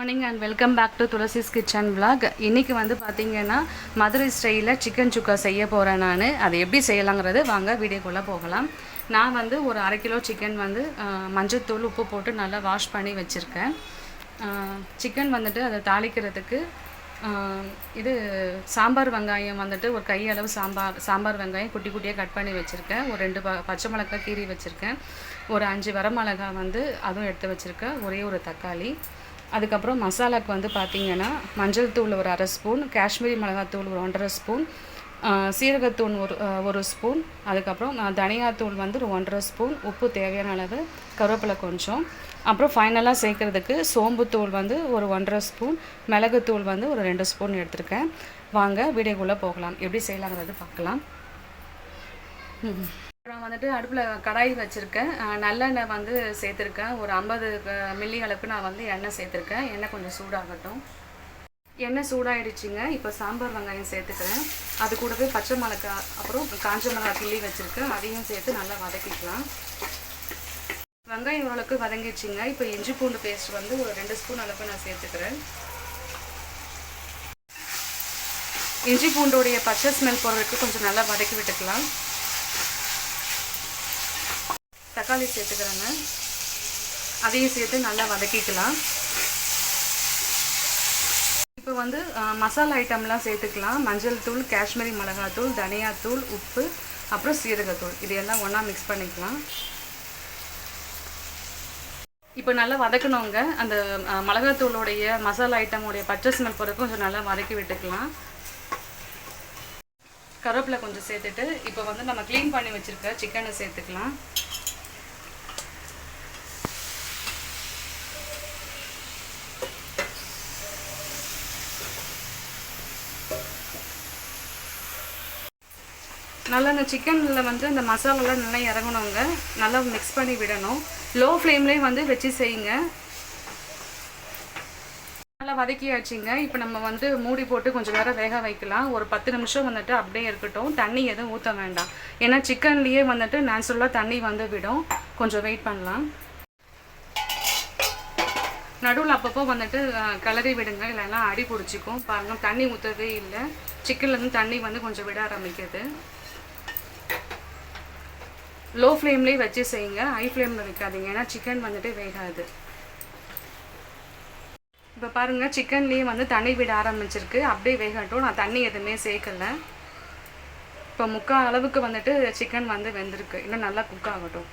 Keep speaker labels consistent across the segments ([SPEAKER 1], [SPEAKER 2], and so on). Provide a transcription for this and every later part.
[SPEAKER 1] Morning and welcome back to Thulasi's kitchen vlog இன்றைக்கி வந்து பார்த்திங்கன்னா மதுரை ஸ்டைலில் சிக்கன் சுக்கா செய்ய போகிறேன் நான். அதை எப்படி செய்யலாங்கிறது வாங்க வீடியோக்குள்ளே போகலாம். நான் வந்து ஒரு அரை கிலோ சிக்கன் வந்து மஞ்சத்தூள் மஞ்சள்தூள் உப்பு போட்டு நல்லா வாஷ் பண்ணி வச்சுருக்கேன். சிக்கன் வந்துட்டு அதை தாளிக்கிறதுக்கு இது சாம்பார் வெங்காயம் வந்துட்டு ஒரு கையளவு சாம்பார் சாம்பார் வெங்காயம் குட்டி குட்டியாக கட் பண்ணி வச்சுருக்கேன். ஒரு ரெண்டு ப பச்சை மிளகாய் கீறி வச்சுருக்கேன். ஒரு அஞ்சு வரமிளகாய் வந்து அதுவும் எடுத்து வச்சுருக்கேன். ஒரே ஒரு தக்காளி. அதுக்கப்புறம் மசாலாக்கு வந்து பார்த்தீங்கன்னா மஞ்சள் தூள் ஒரு அரை ஸ்பூன் காஷ்மீரி மிளகாத்தூள் ஒரு ஒன்றரை ஸ்பூன் சீரகத்தூள் ஒரு ஒரு ஸ்பூன் அதுக்கப்புறம் தனியாத்தூள் வந்து ஒரு ஒன்றரை ஸ்பூன் உப்பு தேவையான அளவு கருவேப்பிலை கொஞ்சம். அப்புறம் ஃபைனலாக சேர்க்குறதுக்கு சோம்புத்தூள் வந்து ஒரு ஒன்றரை ஸ்பூன் மிளகுத்தூள் வந்து ஒரு ரெண்டு ஸ்பூன் எடுத்திருக்கேன். வாங்க வீடியோக்குள்ளே போகலாம். எப்படி செய்யலாங்கிறது பார்க்கலாம். நான் வந்துட்டு அடுப்பில் கடாய் வச்சுருக்கேன். நல்லெண்ணெய் வந்து சேர்த்துருக்கேன். ஒரு ஐம்பது மில்லி அளவுக்கு நான் வந்து எண்ணெய் சேர்த்துருக்கேன். எண்ணெய் கொஞ்சம் சூடாகட்டும். எண்ணெய் சூடாயிடுச்சுங்க. இப்போ சாம்பார் வெங்காயம் சேர்த்துக்கிறேன். அது கூடவே பச்சை மிளகாய் அப்புறம் காஞ்ச மிளகாய் கிள்ளி வச்சுருக்கேன் அதையும் சேர்த்து நல்லா வதக்கிக்கலாம். வெங்காயம் ஓரளவுக்கு வதங்கிடுச்சிங்க. இப்போ இஞ்சி பூண்டு பேஸ்ட் வந்து ஒரு ரெண்டு ஸ்பூன் அளவுக்கு நான் சேர்த்துக்கிறேன். இஞ்சி பூண்டோடைய பச்சை ஸ்மெல் போடுறதுக்கு கொஞ்சம் நல்லா வதக்கி விட்டுக்கலாம். தக்காளி சேர்த்துக்கிறேங்க. அதையும் சேர்த்து நல்லா வதக்கிக்கலாம். இப்போ வந்து மசாலா ஐட்டம்லாம் சேர்த்துக்கலாம். மஞ்சள் தூள் காஷ்மீரி மிளகாத்தூள் தனியாத்தூள் உப்பு அப்புறம் சீரகத்தூள். இது எல்லாம் ஒன்றா மிக்ஸ் பண்ணிக்கலாம். இப்போ நல்லா வதக்கணுங்க. அந்த மிளகாத்தூளுடைய மசாலா ஐட்டமுடைய பச்சை ஸ்மெல் போகிறதுக்கு கொஞ்சம் நல்லா வதக்கி விட்டுக்கலாம். கருவேப்பிலை கொஞ்சம் சேர்த்துட்டு இப்போ வந்து நம்ம க்ளீன் பண்ணி வச்சுருக்க சிக்கனை சேர்த்துக்கலாம். நல்லா இந்த சிக்கனில் வந்து இந்த மசாலாலாம் நல்லா இறங்கணுங்க. நல்லா மிக்ஸ் பண்ணி விடணும். லோ ஃப்ளேம்லேயே வந்து வச்சு செய்யுங்க. நல்லா வதக்கியாச்சுங்க. இப்போ நம்ம வந்து மூடி போட்டு கொஞ்சம் நேரம் வேக வைக்கலாம். ஒரு பத்து நிமிஷம் வந்துட்டு அப்படியே இருக்கட்டும். தண்ணி எதுவும் ஊற்ற வேண்டாம். ஏன்னா சிக்கன்லேயே வந்துட்டு நேச்சுரலாக தண்ணி வந்து விடும். கொஞ்சம் வெயிட் பண்ணலாம். நடுவில் அப்பப்போ வந்துட்டு கிளறி விடுங்க. இல்லைன்னா அடி பிடிச்சிக்கும். பாருங்க தண்ணி ஊற்றவே இல்லை. சிக்கன்லேருந்து தண்ணி வந்து கொஞ்சம் விட ஆரம்பிக்குது. லோ ஃப்ளேம்லேயே வச்சு செய்யுங்க. ஹை ஃப்ளேமில் வைக்காதீங்க. ஏன்னா சிக்கன் வந்துட்டு வேகாது. இப்போ பாருங்கள் சிக்கன்லேயே வந்து தண்ணி விட ஆரம்பிச்சிருக்கு. அப்படியே வேகட்டும். நான் தண்ணி எதுவுமே சேர்க்கல. இப்போ முக்கால் அளவுக்கு வந்துட்டு சிக்கன் வந்து வெந்திருக்கு. இன்னும் நல்லா குக் ஆகட்டும்.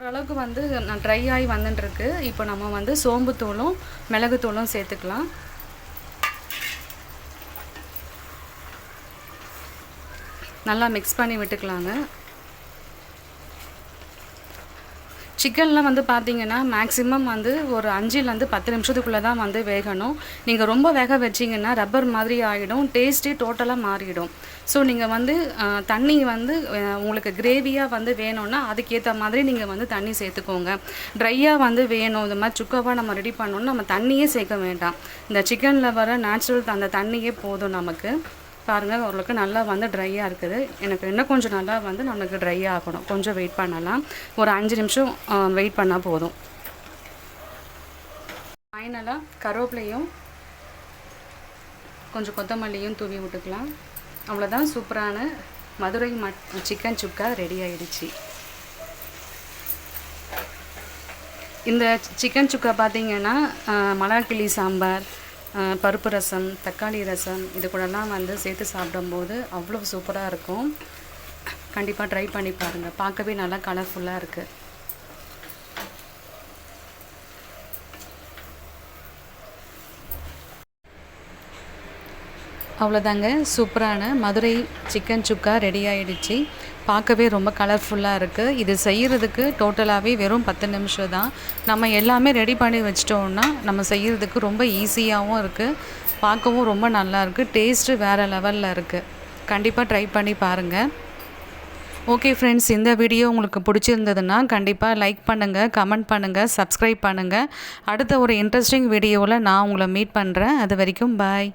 [SPEAKER 1] ஓரளவுக்கு வந்து ட்ரை ஆகி வந்துட்டுருக்கு. இப்போ நம்ம வந்து சோம்புத்தூளும் மிளகுத்தூளும் சேர்த்துக்கலாம். நல்லா மிக்ஸ் பண்ணி விட்டுக்கலாங்க. சிக்கன்லாம் வந்து பார்த்தீங்கன்னா மேக்ஸிமம் வந்து ஒரு அஞ்சுலேருந்து பத்து நிமிஷத்துக்குள்ளே தான் வந்து வேகணும். நீங்கள் ரொம்ப வேக வச்சிங்கன்னா ரப்பர் மாதிரி ஆகிடும் டேஸ்ட்டே டோட்டலாக மாறிடும். ஸோ நீங்கள் வந்து தண்ணி வந்து உங்களுக்கு கிரேவியாக வந்து வேணும்னா அதுக்கேற்ற மாதிரி நீங்கள் வந்து தண்ணி சேர்த்துக்கோங்க. ட்ரையாக வந்து வேணும். இந்த மாதிரி சுக்காவாக நம்ம ரெடி பண்ணோம்னா நம்ம தண்ணியே சேர்க்க வேண்டாம். இந்த சிக்கனில் வர நேச்சுரல் அந்த தண்ணியே போதும் நமக்கு. பாருங்கள் ஓரளவுக்கு நல்லா வந்து ட்ரையாக இருக்குது. எனக்கு இன்னும் கொஞ்சம் நல்லா வந்து நமக்கு ட்ரை ஆகணும். கொஞ்சம் வெயிட் பண்ணலாம். ஒரு அஞ்சு நிமிஷம் வெயிட் பண்ணால் போதும். ஃபைனலாக கருவேப்பிலையும் கொஞ்சம் கொத்தமல்லியும் தூவி விட்டுக்கலாம். அவ்வளோதான் சூப்பரான மதுரை மட் சிக்கன் சுக்கா ரெடி ஆகிடுச்சு இந்த சிக்கன் சுக்கா பார்த்தீங்கன்னா மலாக்கிளி சாம்பார் பருப்பு ரசம் தக்காளி ரசம் இது கூடலாம் வந்து சேர்த்து சாப்பிடும்போது அவ்வளோ சூப்பராக இருக்கும். கண்டிப்பாக ட்ரை பண்ணி பாருங்கள் பார்க்கவே நல்லா கலர்ஃபுல்லாக இருக்குது அவ்வளோதாங்க. சூப்பரான மதுரை சிக்கன் சுக்கா ரெடி ஆகிடுச்சு பார்க்கவே ரொம்ப கலர்ஃபுல்லாக இருக்குது இது செய்கிறதுக்கு டோட்டலாகவே வெறும் பத்து நிமிஷம் தான். நம்ம எல்லாமே ரெடி பண்ணி வச்சிட்டோம்னா நம்ம செய்கிறதுக்கு ரொம்ப ஈஸியாகவும் இருக்குது பார்க்கவும் ரொம்ப நல்லா இருக்குது டேஸ்ட்டு வேறு லெவலில் இருக்குது கண்டிப்பாக ட்ரை பண்ணி பாருங்கள் ஓகே ஃப்ரெண்ட்ஸ் இந்த வீடியோ உங்களுக்கு பிடிச்சிருந்ததுன்னா கண்டிப்பாக லைக் பண்ணுங்கள் கமெண்ட் பண்ணுங்கள் சப்ஸ்கிரைப் பண்ணுங்கள் அடுத்த ஒரு இன்ட்ரெஸ்டிங் வீடியோவில் நான் உங்களை மீட் பண்ணுறேன் அது வரைக்கும் பாய்